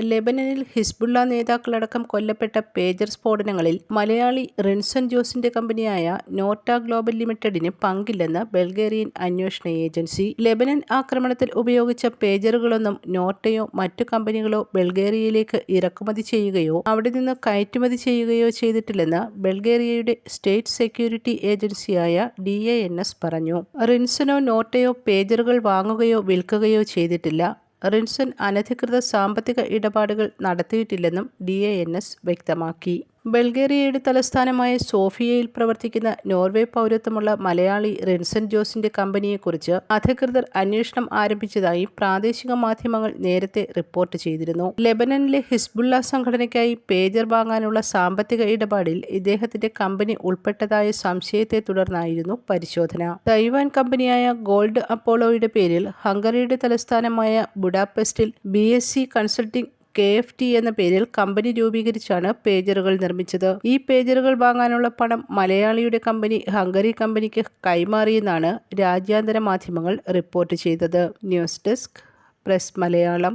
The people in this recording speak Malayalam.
ലെബനനിൽ ഹിസ്ബുള്ള നേതാക്കളടക്കം കൊല്ലപ്പെട്ട പേജർ സ്ഫോടനങ്ങളിൽ മലയാളി റിൻസൺ ജോസിന്റെ കമ്പനിയായ നോർട്ട ഗ്ലോബൽ ലിമിറ്റഡിന് പങ്കില്ലെന്ന് ബൾഗേറിയൻ അന്വേഷണ ഏജൻസി. ലെബനൻ ആക്രമണത്തിൽ ഉപയോഗിച്ച പേജറുകളൊന്നും നോർട്ടയോ മറ്റു കമ്പനികളോ ബൾഗേറിയയിലേക്ക് ഇറക്കുമതി ചെയ്യുകയോ അവിടെ നിന്ന് കയറ്റുമതി ചെയ്യുകയോ ചെയ്തിട്ടില്ലെന്ന് ബൾഗേറിയയുടെ സ്റ്റേറ്റ് സെക്യൂരിറ്റി ഏജൻസിയായ ഡി. എ. എൻ. എസ് പറഞ്ഞു. റിൻസനോ നോർട്ടയോ പേജറുകൾ വാങ്ങുകയോ വിൽക്കുകയോ ചെയ്തിട്ടില്ല. റിൻസൺ അനധികൃത സാമ്പത്തിക ഇടപാടുകൾ നടത്തിയിട്ടില്ലെന്നും ഡി. എ. എൻ. എസ് വ്യക്തമാക്കി. ബൾഗേറിയയുടെ തലസ്ഥാനമായ സോഫിയയിൽ പ്രവർത്തിക്കുന്ന നോർവേ പൗരത്വമുള്ള മലയാളി റിൻസൻ ജോസിന്റെ കമ്പനിയെക്കുറിച്ച് അധികൃതർ അന്വേഷണം ആരംഭിച്ചതായി പ്രാദേശിക മാധ്യമങ്ങൾ നേരത്തെ റിപ്പോർട്ട് ചെയ്തിരുന്നു. ലെബനനിലെ ഹിസ്ബുള്ള സംഘടനയ്ക്കായി പേജർ വാങ്ങാനുള്ള സാമ്പത്തിക ഇടപാടിൽ ഇദ്ദേഹത്തിന്റെ കമ്പനി ഉൾപ്പെട്ടതായ സംശയത്തെ തുടർന്നായിരുന്നു പരിശോധന. തൈവാൻ കമ്പനിയായ ഗോൾഡ് അപ്പോളോയുടെ പേരിൽ ഹംഗറിയുടെ തലസ്ഥാനമായ ബുഡാപെസ്റ്റിൽ B. Consulting K. F. T എന്ന പേരിൽ കമ്പനി രൂപീകരിച്ചാണ് പേജറുകൾ നിർമ്മിച്ചത്. ഈ പേജറുകൾ വാങ്ങാനുള്ള പണം മലയാളിയുടെ കമ്പനി ഹംഗറി കമ്പനിക്ക് കൈമാറിയെന്നാണ് രാജ്യാന്തര മാധ്യമങ്ങൾ റിപ്പോർട്ട് ചെയ്തത്. News desk press Malayalam